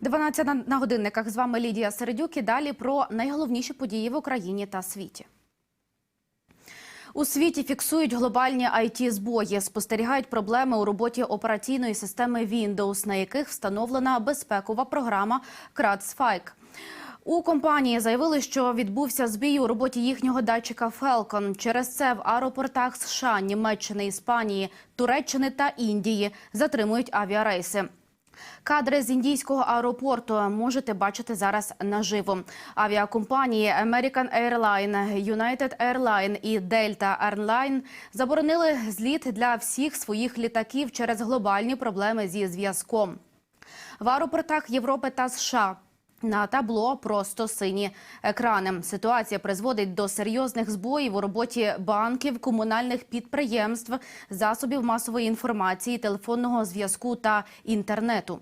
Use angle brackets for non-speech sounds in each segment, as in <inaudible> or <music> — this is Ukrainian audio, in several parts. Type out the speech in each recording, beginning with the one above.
12 на- годинниках з вами Лідія Середюк і далі про найголовніші події в Україні та світі. У світі фіксують глобальні it збої спостерігають проблеми у роботі операційної системи Windows, на яких встановлена безпекова програма CrowdStrike. У компанії заявили, що відбувся збій у роботі їхнього датчика Falcon. Через це в аеропортах США, Німеччини, Іспанії, Туреччини та Індії затримують авіарейси. Кадри з індійського аеропорту можете бачити зараз наживо. Авіакомпанії American Airline, United Airline і Delta Airline заборонили зліт для всіх своїх літаків через глобальні проблеми зі зв'язком. В аеропортах Європи та США на табло просто сині екрани. Ситуація призводить до серйозних збоїв у роботі банків, комунальних підприємств, засобів масової інформації, телефонного зв'язку та інтернету.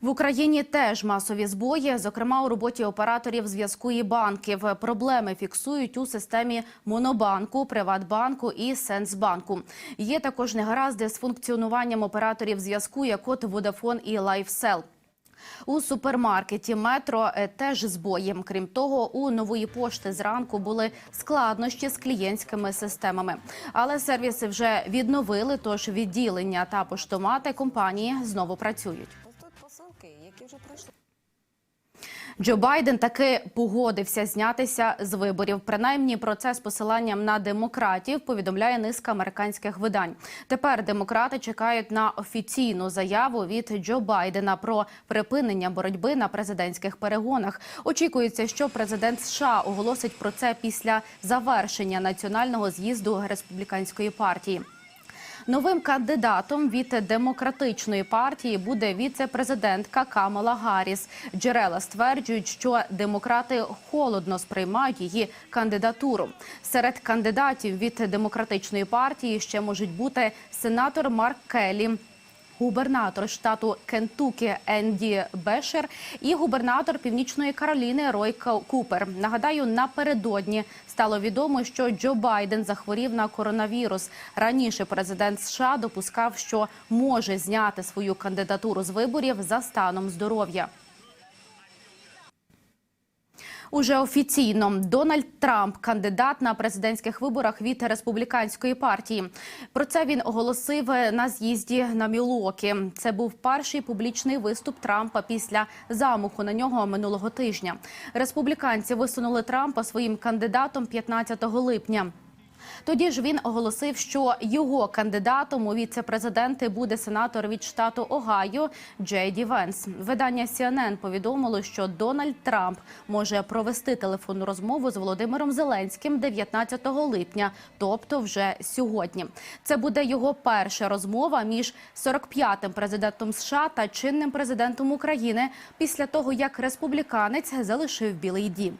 В Україні теж масові збої, зокрема у роботі операторів зв'язку і банків. Проблеми фіксують у системі Монобанку, Приватбанку і Сенсбанку. Є також негаразди з функціонуванням операторів зв'язку, як от Vodafone і LifeSell. У супермаркеті метро е, теж збої. Крім того, у нової пошти зранку були складнощі з клієнтськими системами. Але сервіси вже відновили, тож відділення та поштомати компанії знову працюють. Ось тут посилки, які вже пройшли. Джо Байден таки погодився знятися з виборів. Принаймні про це з посиланням на демократів повідомляє низка американських видань. Тепер демократи чекають на офіційну заяву від Джо Байдена про припинення боротьби на президентських перегонах. Очікується, що президент США оголосить про це після завершення національного з'їзду республіканської партії. Новим кандидатом від демократичної партії буде віце-президентка Камала Гарріс. Джерела стверджують, що демократи холодно сприймають її кандидатуру. Серед кандидатів від демократичної партії ще можуть бути сенатор Марк Келлі. Губернатор штату Кентукі Енді Бешер і губернатор Північної Кароліни Рой Купер. Нагадаю, напередодні стало відомо, що Джо Байден захворів на коронавірус. Раніше президент США допускав, що може зняти свою кандидатуру з виборів за станом здоров'я. Уже офіційно Дональд Трамп кандидат на президентських виборах від республіканської партії. Про це він оголосив на з'їзді на Мілуокі. Це був перший публічний виступ Трампа після замаху на нього минулого тижня. Республіканці висунули Трампа своїм кандидатом 15 липня. Тоді ж він оголосив, що його кандидатом у віце-президенти буде сенатор від штату Огайо Джей Ді Венс. Видання CNN повідомило, що Дональд Трамп може провести телефонну розмову з Володимиром Зеленським 19 липня, тобто вже сьогодні. Це буде його перша розмова між 45-м президентом США та чинним президентом України після того, як республіканець залишив Білий Дім.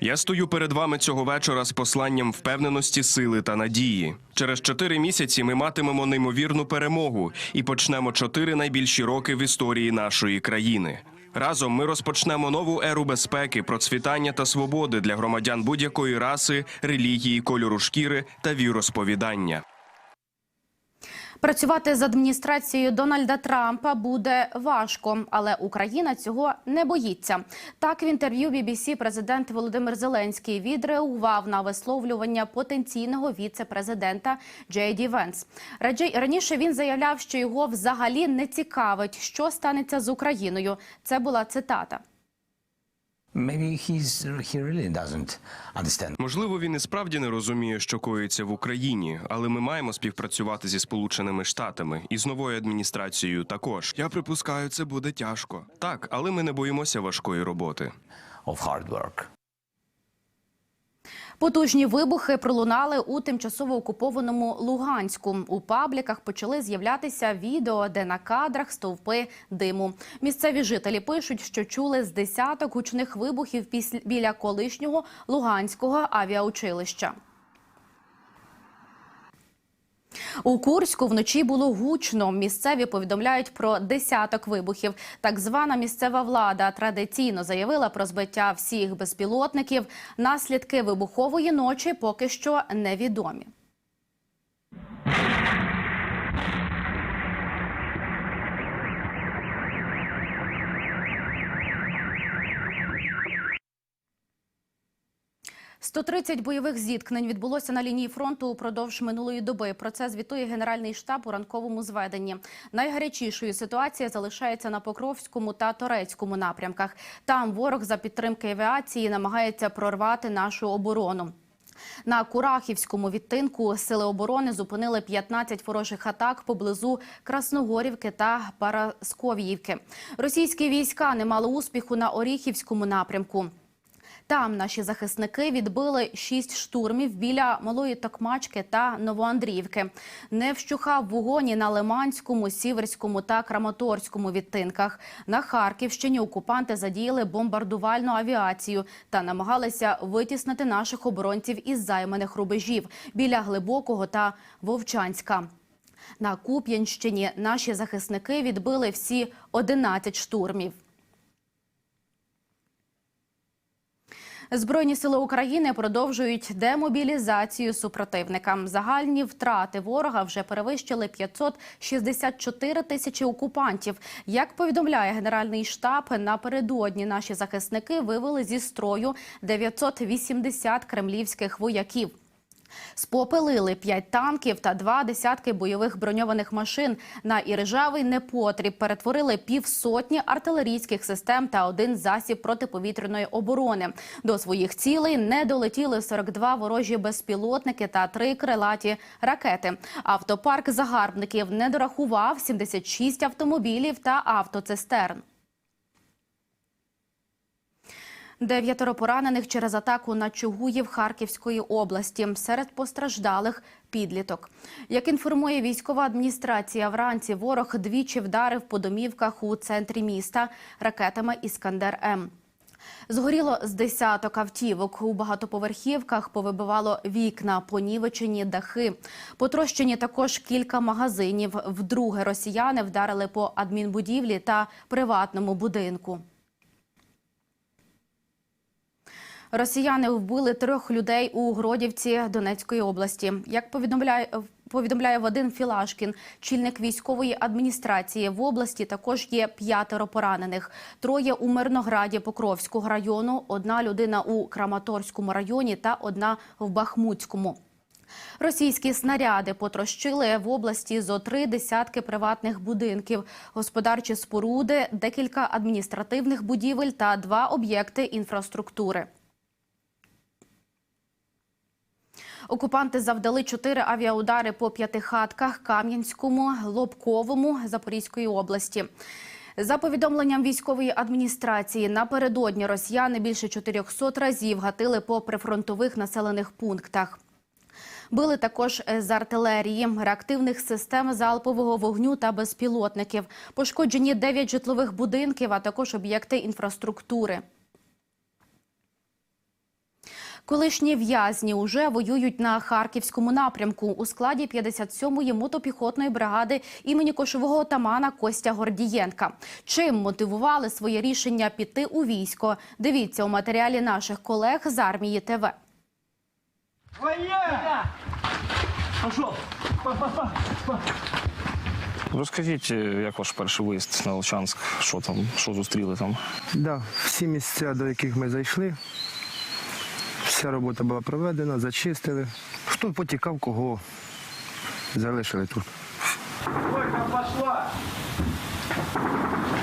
Я стою перед вами цього вечора з посланням впевненості, сили та надії. Через чотири місяці ми матимемо неймовірну перемогу і почнемо чотири найбільші роки в історії нашої країни. Разом ми розпочнемо нову еру безпеки, процвітання та свободи для громадян будь-якої раси, релігії, кольору шкіри та віросповідання. Працювати з адміністрацією Дональда Трампа буде важко, але Україна цього не боїться. Так в інтерв'ю BBC президент Володимир Зеленський відреагував на висловлювання потенційного віце-президента Джей Ді Венс. Раніше він заявляв, що його взагалі не цікавить, що станеться з Україною. Це була цитата. Maybe he's he really doesn't understand. Можливо, він і справді не розуміє, що коїться в Україні, але ми маємо співпрацювати зі Сполученими Штатами і з новою адміністрацією також. Я припускаю, це буде тяжко. Так, але ми не боїмося важкої роботи. of hard work. Потужні вибухи пролунали у тимчасово окупованому Луганську. У пабліках почали з'являтися відео, де на кадрах стовпи диму. Місцеві жителі пишуть, що чули з десяток гучних вибухів біля колишнього Луганського авіаучилища. У Курську вночі було гучно. Місцеві повідомляють про десяток вибухів. Так звана місцева влада традиційно заявила про збиття всіх безпілотників. Наслідки вибухової ночі поки що невідомі. 130 бойових зіткнень відбулося на лінії фронту упродовж минулої доби. Про це звітує Генеральний штаб у ранковому зведенні. Найгарячішою ситуація залишається на Покровському та Торецькому напрямках. Там ворог за підтримки авіації намагається прорвати нашу оборону. На Курахівському відтинку сили оборони зупинили 15 ворожих атак поблизу Красногорівки та Парасковіївки. Російські війська не мали успіху на Оріхівському напрямку. Там наші захисники відбили шість штурмів біля Малої Токмачки та Новоандріївки. Не вщухав вогонь і на Лиманському, Сіверському та Краматорському відтинках. На Харківщині окупанти задіяли бомбардувальну авіацію та намагалися витіснити наших оборонців із займаних рубежів біля Глибокого та Вовчанська. На Куп'янщині наші захисники відбили всі 11 штурмів. Збройні сили України продовжують демобілізацію супротивника. Загальні втрати ворога вже перевищили 564 тисячі окупантів. Як повідомляє Генеральний штаб, напередодні наші захисники вивели зі строю 980 кремлівських вояків. Спопелили п'ять танків та два десятки бойових броньованих машин. На іржавий непотріб перетворили півсотні артилерійських систем та один засіб протиповітряної оборони. До своїх цілей не долетіли 42 ворожі безпілотники та три крилаті ракети. Автопарк загарбників не дорахував 76 автомобілів та автоцистерн. Дев'ятеро поранених через атаку на Чугуїв Харківської області. Серед постраждалих підліток. Як інформує військова адміністрація, вранці ворог двічі вдарив по домівках у центрі міста ракетами Іскандер М. Згоріло з десяток автівок. У багатоповерхівках повибивало вікна, понівечені дахи. Потрощені також кілька магазинів. Вдруге росіяни вдарили по адмінбудівлі та приватному будинку. Росіяни вбили трьох людей у Гродівці Донецької області. Як повідомляє повідомляє Вадим Філашкін, чільник військової адміністрації в області, також є п'ятеро поранених. Троє у Мирнограді Покровського району, одна людина у Краматорському районі та одна в Бахмутському. Російські снаряди потрощили в області зо три десятки приватних будинків, господарчі споруди, декілька адміністративних будівель та два об'єкти інфраструктури. Окупанти завдали чотири авіаудари по п'ятихатках Кам'янському, Лобковому Запорізької області. За повідомленням військової адміністрації, напередодні росіяни більше 400 разів гатили по прифронтових населених пунктах. Били також з артилерії, реактивних систем залпового вогню та безпілотників. Пошкоджені 9 житлових будинків, а також об'єкти інфраструктури. Колишні в'язні уже воюють на харківському напрямку у складі 57-ї мотопіхотної бригади імені кошового отамана Костя Гордієнка. Чим мотивували своє рішення піти у військо? Дивіться у матеріалі наших колег з армії ТВ. Розкажіть, е, як ваш перший виїзд на Волчанськ? Що там, що зустріли там? Да, всі місця, до яких ми зайшли, вся робота була проведена, зачистили. Хто потікав, кого залишили тут. Сколько пошла?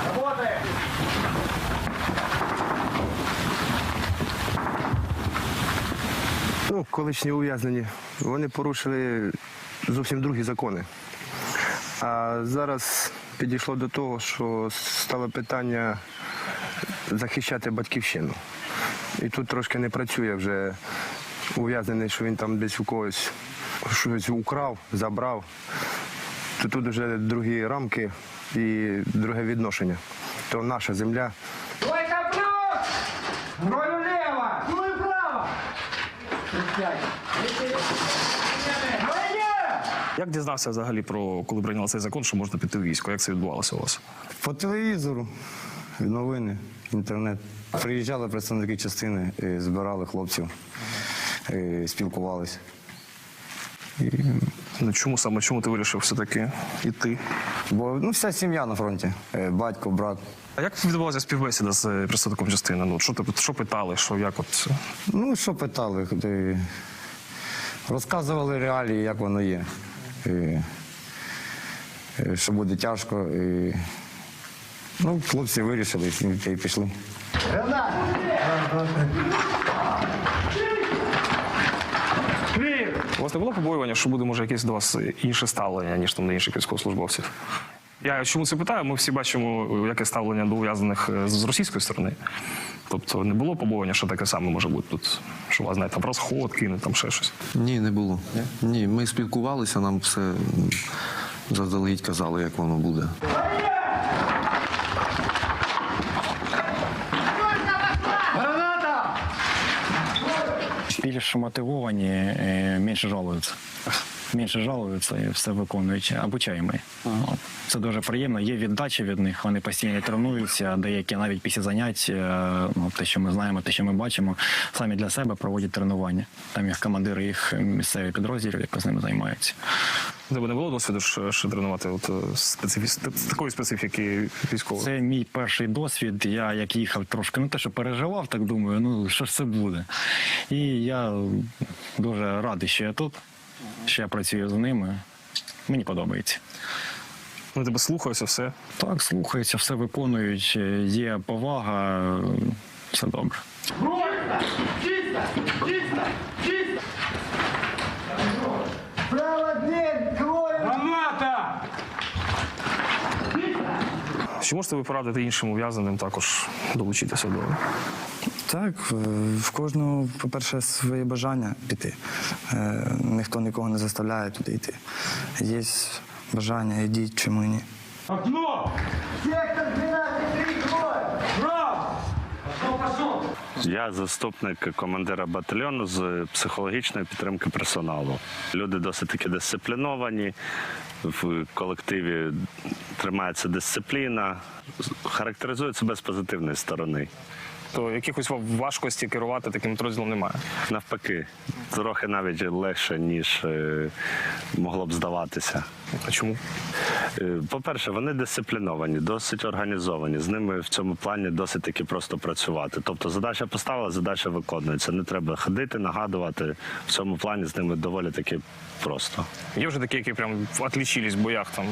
Работаем! Ну, колишні ув'язнені, вони порушили зовсім другі закони. А зараз підійшло до того, що стало питання захищати батьківщину. І тут трошки не працює вже ув'язнений, що він там десь у когось щось украв, забрав. То тут вже другі рамки і друге відношення. То наша земля. Роль влево! Ну и вправо! Як дізнався взагалі про коли прийняли цей закон, що можна піти в військо? Як це відбувалося у вас? По телевізору, новини, інтернет. Приїжджали представники частини, збирали хлопців, і спілкувалися. І Ну чому саме чому ти вирішив все-таки іти? Бо ну, вся сім'я на фронті. Е, Батько, брат. А як відбувалася співбесіда з е, представником частини? Ну що що питали? Що як от Ну, що питали? Куди... Розказували реалії, як воно є. І, е, що буде тяжко. І... Ну, хлопці вирішили і пішли. у вас не було побоювання, що буде може якесь до вас інше ставлення, ніж там до інших військовослужбовців? Я чому це питаю? Ми всі бачимо, яке ставлення до ув'язнених е, з російської сторони. Тобто не було побоювання, що таке саме може бути тут, що вас знаєте, там розход кине, там ще щось. Ні, не було. Ні, ми спілкувалися, нам все заздалегідь казали, як воно буде. Більш мотивовані, е, менше жалуються. Менше жалуються і все виконують обучаємо. Це дуже приємно. Є віддача від них. Вони постійно тренуються. Деякі навіть після занять, е, ну, те, що ми знаємо, те, що ми бачимо, самі для себе проводять тренування. Там їх командири, їх місцеві підрозділів, які з ними займаються. У тебе не було досвіду ще, ще тренувати от, е, специфі... з такої специфіки військової? Це мій перший досвід. Я як їхав трошки, ну те, що переживав, так думаю, ну що ж це буде. І я дуже радий, що я тут, що я працюю з ними. Мені подобається. Вони тебе слухаються, все. Так, слухаються, все виконують, е, є повага, е, все добре. Чисто! Чисто! Чи можете ви порадити іншим ув'язненим також долучитися до Так, е, в кожного, по-перше, своє бажання піти. Е, Ніхто нікого не заставляє туди йти. Є бажання, йдіть, чому ні. Окно! Сектор 12, 3, двое! Право! Пошел, пошел! Я заступник командира батальйону з психологічної підтримки персоналу. Люди досить таки дисципліновані, в колективі тримається дисципліна, характеризують себе з позитивної сторони. то якихось важкості керувати таким розділом немає. Навпаки, трохи навіть легше, ніж е, могло б здаватися. А чому? Е, По-перше, вони дисципліновані, досить організовані. З ними в цьому плані досить таки просто працювати. Тобто задача поставила, задача виконується. Не треба ходити, нагадувати. В цьому плані з ними доволі таки просто. Є вже такі, які прям отлічились в боях там.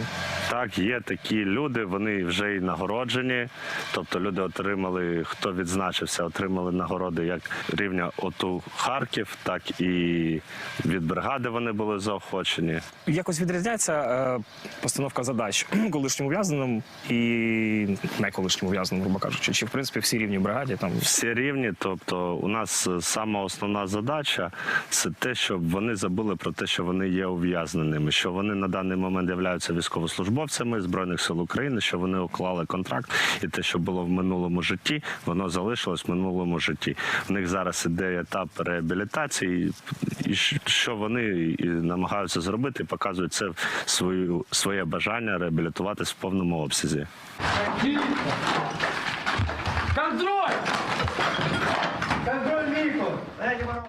Так, є такі люди, вони вже й нагороджені. Тобто люди отримали, хто відзначився, отримали нагороди як рівня ОТУ Харків, так і від бригади вони були заохочені. Якось відрізняється е, постановка задач <clears throat> колишнім ув'язненим і не колишнім ув'язненим, грубо кажучи, чи в принципі всі рівні бригаді там Всі рівні, тобто у нас е, сама основна задача це те, щоб вони забули про те, що вони є ув'язненими, що вони на даний момент являються військовослужбовцями збройних сил України, що вони уклали контракт, і те, що було в минулому житті, воно залишилось в минулому житті. В них зараз іде етап реабілітації, і що вони намагаються зробити, показують це свою своє бажання реабілітуватись в повному обсязі. Контроль! Контроль, Мико!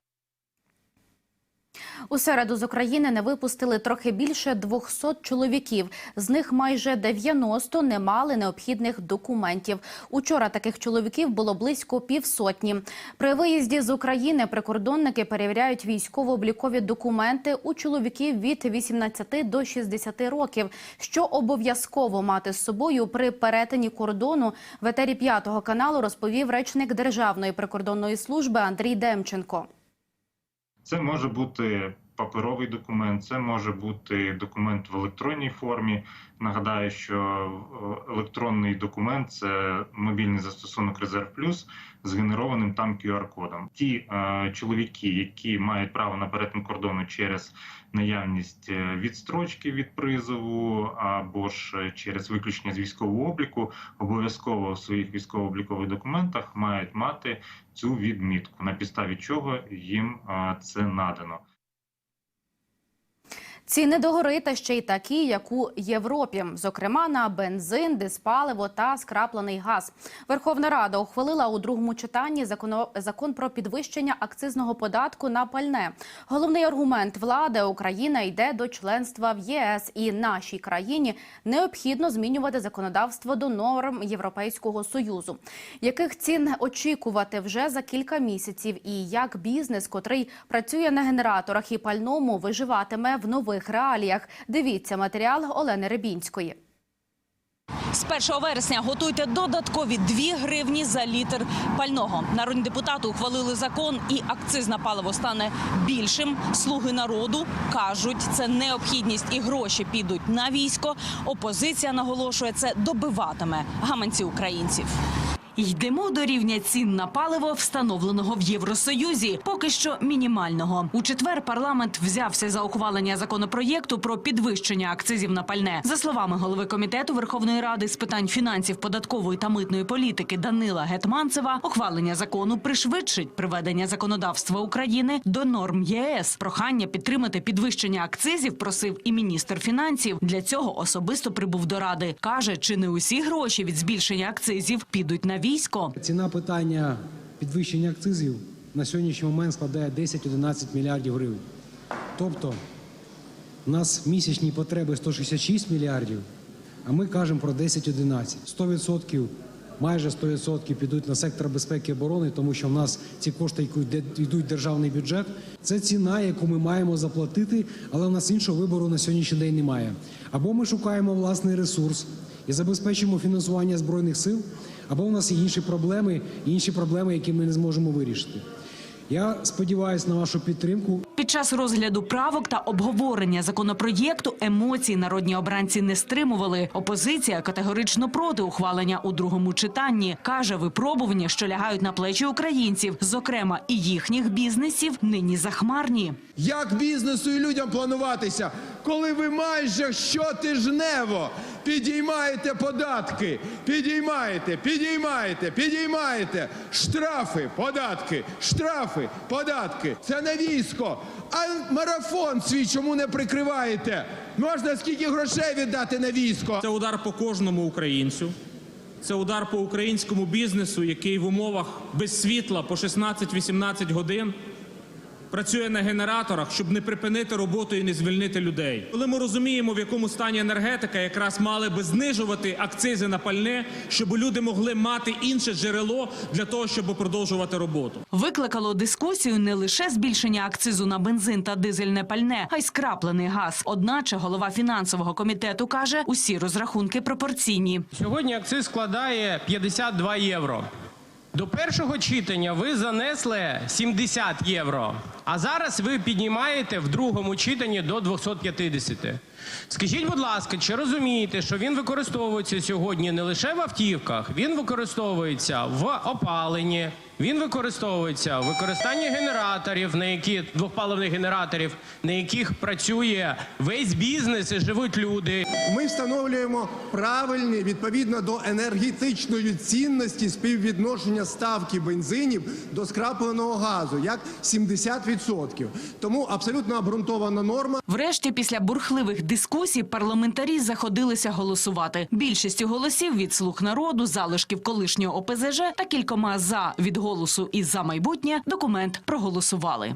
У середу з України не випустили трохи більше 200 чоловіків. З них майже 90 не мали необхідних документів. Учора таких чоловіків було близько півсотні. При виїзді з України прикордонники перевіряють військово-облікові документи у чоловіків від 18 до 60 років, що обов'язково мати з собою при перетині кордону. В етері п'ятого каналу розповів речник Державної прикордонної служби Андрій Демченко. Це може бути паперовий документ, це може бути документ в електронній формі. Нагадаю, що е, електронний документ це мобільний застосунок Резерв Плюс з генерованим там QR-кодом. Ті е, чоловіки, які мають право на перетин кордону через наявність е, відстрочки від призову або ж е, через виключення з військового обліку, обов'язково в своїх військово-облікових документах мають мати цю відмітку, на підставі чого їм е, це надано. Ціни догори та ще й такі, як у Європі, зокрема на бензин, диспаливо та скраплений газ. Верховна Рада ухвалила у другому читанні законо- закон про підвищення акцизного податку на пальне. Головний аргумент влади Україна йде до членства в ЄС, і нашій країні необхідно змінювати законодавство до норм Європейського союзу. Яких цін очікувати вже за кілька місяців, і як бізнес, котрий працює на генераторах і пальному, виживатиме в нових реаліях? Дивіться матеріал Олени Рибінської. З 1 вересня готуйте додаткові 2 гривні за літр пального. Народні депутати ухвалили закон, і акциз на паливо стане більшим. Слуги народу кажуть, це необхідність і гроші підуть на військо. Опозиція наголошує, це добиватиме гаманці українців. Йдемо до рівня цін на паливо, встановленого в Євросоюзі, поки що мінімального. У четвер парламент взявся за ухвалення законопроєкту про підвищення акцизів на пальне. За словами голови комітету Верховної Ради з питань фінансів, податкової та митної політики Данила Гетманцева, ухвалення закону пришвидшить приведення законодавства України до норм ЄС. Прохання підтримати підвищення акцизів просив і міністр фінансів. Для цього особисто прибув до ради. каже, чи не усі гроші від збільшення акцизів підуть на військо. Ціна питання підвищення акцизів на сьогоднішній момент складає 10-11 мільярдів гривень. Тобто у нас місячні потреби 166 мільярдів, а ми кажемо про 10-11. 100%, майже 100% підуть на сектор безпеки і оборони, тому що в нас ці кошти які йдуть в державний бюджет. Це ціна, яку ми маємо заплатити, але в нас іншого вибору на сьогоднішній день немає. Або ми шукаємо власний ресурс і забезпечимо фінансування збройних сил, або у нас є інші проблеми, інші проблеми, які ми не зможемо вирішити. Я сподіваюся на вашу підтримку. Під час розгляду правок та обговорення законопроєкту емоції народні обранці не стримували. Опозиція категорично проти ухвалення у другому читанні. Каже, випробування, що лягають на плечі українців, зокрема і їхніх бізнесів, нині захмарні. Як бізнесу і людям плануватися, коли ви майже щотижнево підіймаєте податки, підіймаєте, підіймаєте, підіймаєте штрафи, податки, штрафи, податки. Це не військо. А марафон свій чому не прикриваєте? Можна скільки грошей віддати на військо? Це удар по кожному українцю. Це удар по українському бізнесу, який в умовах без світла по 16-18 годин працює на генераторах, щоб не припинити роботу і не звільнити людей. Коли ми розуміємо, в якому стані енергетика, якраз мали би знижувати акцизи на пальне, щоб люди могли мати інше джерело для того, щоб продовжувати роботу. Викликало дискусію не лише збільшення акцизу на бензин та дизельне пальне, а й скраплений газ. Одначе голова фінансового комітету каже, усі розрахунки пропорційні. Сьогодні акциз складає 52 євро. До першого читання ви занесли 70 євро, а зараз ви піднімаєте в другому читанні до 250. Скажіть, будь ласка, чи розумієте, що він використовується сьогодні не лише в автівках, він використовується в опаленні, він використовується в використанні генераторів, на які двохпаливних генераторів, на яких працює весь бізнес і живуть люди. Ми встановлюємо правильні відповідно до енергетичної цінності співвідношення ставки бензинів до скрапленого газу як 70%. Тому абсолютно обґрунтована норма. Врешті, після бурхливих дискусій, парламентарі заходилися голосувати. Більшістю голосів від слуг народу, залишків колишнього ОПЗЖ та кількома за від голосу і за майбутнє документ проголосували.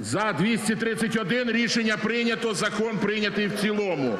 За 231 рішення прийнято. Закон прийнятий в цілому.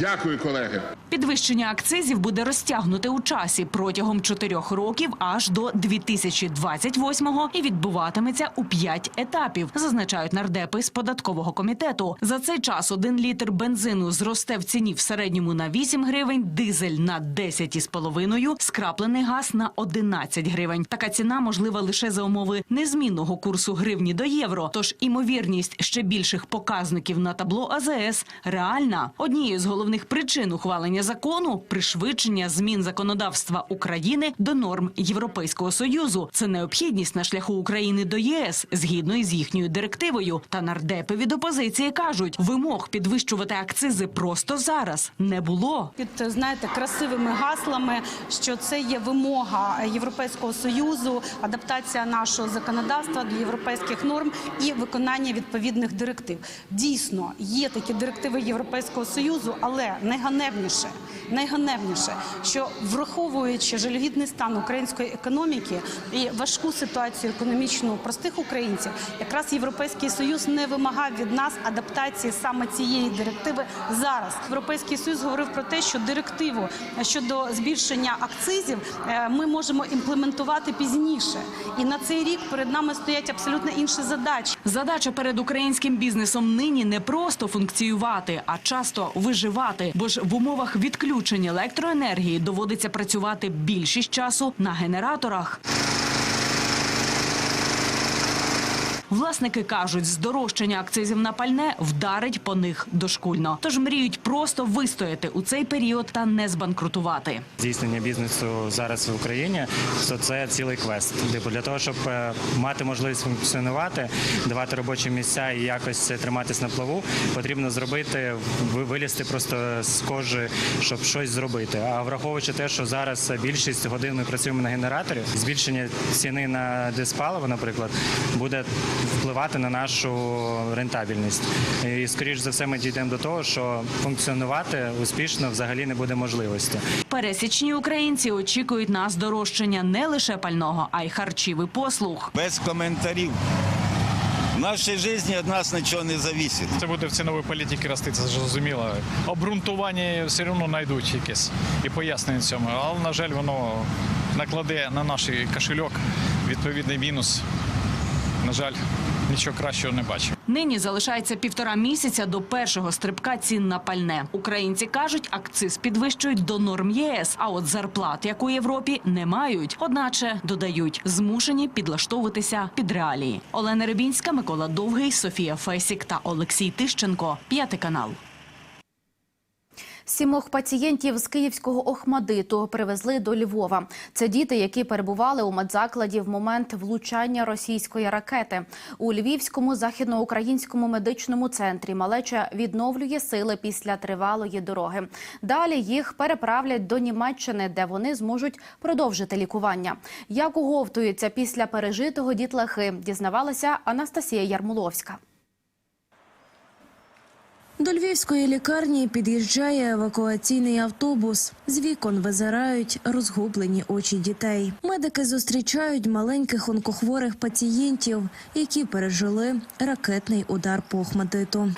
Дякую, колеги. Підвищення акцизів буде розтягнуте у часі протягом чотирьох років аж до 2028-го і відбуватиметься у п'ять етапів, зазначають нардепи з податкового комітету. За цей час один літр бензину зросте в ціні в середньому на 8 гривень, дизель на 10,5, скраплений газ на 11 гривень. Така ціна можлива лише за умови незмінного курсу гривні до євро. Тож імовірність ще більших показників на табло АЗС реальна. Однією з головних причин ухвалення Ухвалення закону пришвидшення змін законодавства України до норм Європейського союзу. Це необхідність на шляху України до ЄС згідно із їхньою директивою. Та нардепи від опозиції кажуть, вимог підвищувати акцизи просто зараз не було. під знаєте красивими гаслами, що це є вимога Європейського союзу, адаптація нашого законодавства до європейських норм і виконання відповідних директив. Дійсно, є такі директиви Європейського союзу, але найганебніше, найганебніше, що враховуючи жалюгідний стан української економіки і важку ситуацію економічну простих українців, якраз Європейський союз не вимагав від нас адаптації саме цієї директиви зараз. Європейський союз говорив про те, що директиву щодо збільшення акцизів е, ми можемо імплементувати пізніше, і на цей рік перед нами стоять абсолютно інші задачі. Задача перед українським бізнесом нині не просто функціювати, а часто виживати. Бо ж в умовах відключення електроенергії доводиться працювати більшість часу на генераторах. Власники кажуть, здорожчання акцизів на пальне вдарить по них дошкульно. Тож мріють просто вистояти у цей період та не збанкрутувати. здійснення бізнесу зараз в Україні, то це цілий квест. Типу для того, щоб е, мати можливість функціонувати, давати робочі місця і якось триматись на плаву, потрібно зробити ви- вилізти просто з кожи, щоб щось зробити. А враховуючи те, що зараз більшість годин ми працюємо на генераторі, збільшення ціни на диспаливо, наприклад, буде впливати на нашу рентабельність. І скоріш за все, ми дійдемо до того, що функціонувати успішно взагалі не буде можливості. Пересічні українці очікують на здорожчання не лише пального, а й харчів і послуг. Без коментарів. В нашій житті від нас нічого не залежить. Це буде в ціновій політиці рости, це зрозуміло. Обґрунтування все одно знайдуть якесь і пояснення цьому. Але, на жаль, воно накладе на наш кошельок відповідний мінус. На жаль, нічого кращого не бачу. Нині залишається півтора місяця до першого стрибка цін на пальне. Українці кажуть, акциз підвищують до норм ЄС. А от зарплат, як у Європі, не мають. Одначе додають, змушені підлаштовуватися під реалії. Олена Рибінська, Микола Довгий, Софія Фесік та Олексій Тищенко. П'ятий канал. Сімох пацієнтів з київського Охмадиту привезли до Львова. Це діти, які перебували у медзакладі в момент влучання російської ракети. У Львівському західноукраїнському медичному центрі малеча відновлює сили після тривалої дороги. Далі їх переправлять до Німеччини, де вони зможуть продовжити лікування. Як уговтуються після пережитого дітлахи, дізнавалася Анастасія Ярмоловська. До львівської лікарні під'їжджає евакуаційний автобус. З вікон визирають розгублені очі дітей. Медики зустрічають маленьких онкохворих пацієнтів, які пережили ракетний удар по Охмадиту.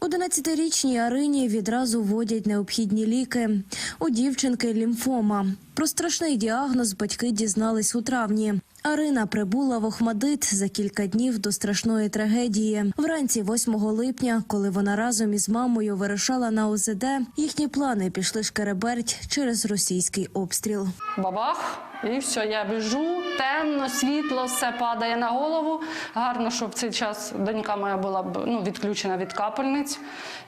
Одинадцятирічній Арині відразу вводять необхідні ліки. У дівчинки лімфома. Про страшний діагноз батьки дізнались у травні. Арина прибула в Охмадит за кілька днів до страшної трагедії. Вранці 8 липня, коли вона разом із мамою вирушала на ОЗД, їхні плани пішли шкереберть через російський обстріл. бабах, і все, я біжу, темно, світло, все падає на голову. Гарно, що в цей час донька моя була б, ну, відключена від капельниць.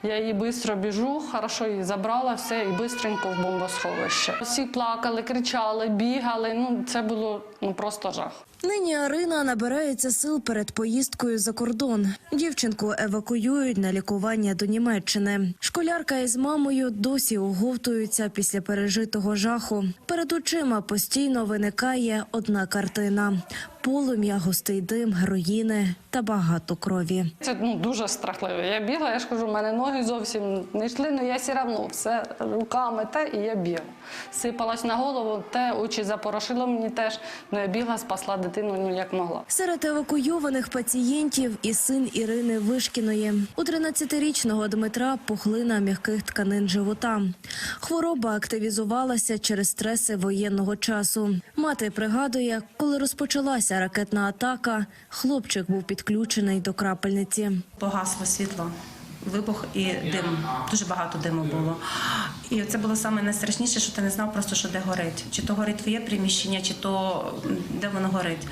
Я її швидко біжу, хорошо її забрала, все, і швидко в бомбосховище. Всі плакали, кричали, бігали. Ну, це було ну, просто жах. Нині Арина набирається сил перед поїздкою за кордон. Дівчинку евакуюють на лікування до Німеччини. Школярка із мамою досі оговтуються після пережитого жаху. Перед очима постійно виникає одна картина: полум'я, густий дим, руїни та багато крові. Це ну, дуже страхливо. Я бігла, я ж кажу, в мене ноги зовсім не йшли, але я все одно все руками те, і я бігла. Сипалась на голову, те, очі запорошило мені теж. Ну я бігла, спасла дитину, ну як могла. Серед евакуйованих пацієнтів і син Ірини Вишкіної. У 13-річного Дмитра пухлина м'яких тканин живота. Хвороба активізувалася через стреси воєнного часу. Мати пригадує, коли розпочалася ракетна атака, хлопчик був підключений до крапельниці. Погасло світло. вибух і дим. Дуже багато диму було. І це було саме найстрашніше, що ти не знав просто, що де горить. Чи то горить твоє приміщення, чи то де воно горить.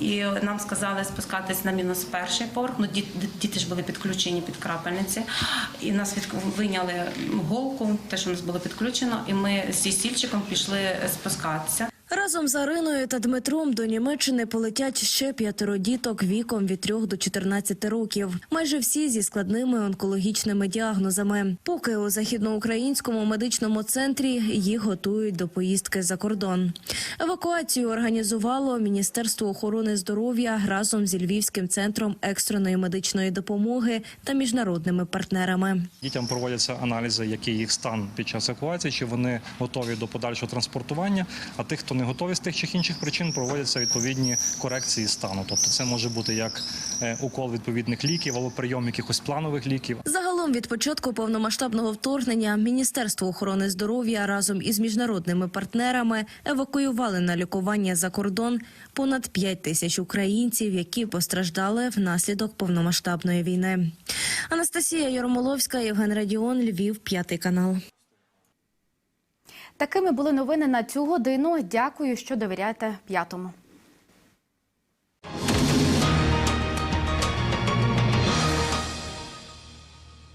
І нам сказали спускатись на мінус перший поверх. Ну, діти, ж були підключені під крапельниці. І нас від, вийняли голку, те, що у нас було підключено, і ми зі стільчиком пішли спускатися. Разом з Ариною та Дмитром до Німеччини полетять ще п'ятеро діток віком від 3 до 14 років. Майже всі зі складними онкологічними діагнозами. Поки у західноукраїнському медичному центрі їх готують до поїздки за кордон. Евакуацію організувало Міністерство охорони здоров'я разом зі Львівським центром екстреної медичної допомоги та міжнародними партнерами. Дітям проводяться аналізи, який їх стан під час евакуації, чи вони готові до подальшого транспортування. А тих, хто не готові з тих чи інших причин, проводяться відповідні корекції стану. Тобто, це може бути як е, укол відповідних ліків або прийом якихось планових ліків. Загалом від початку повномасштабного вторгнення Міністерство охорони здоров'я разом із міжнародними партнерами евакуювали на лікування за кордон понад 5 тисяч українців, які постраждали внаслідок повномасштабної війни. Анастасія Ярмоловська, Євген Радіон, Львів, п'ятий канал. Такими були новини на цю годину. Дякую, що довіряєте п'ятому.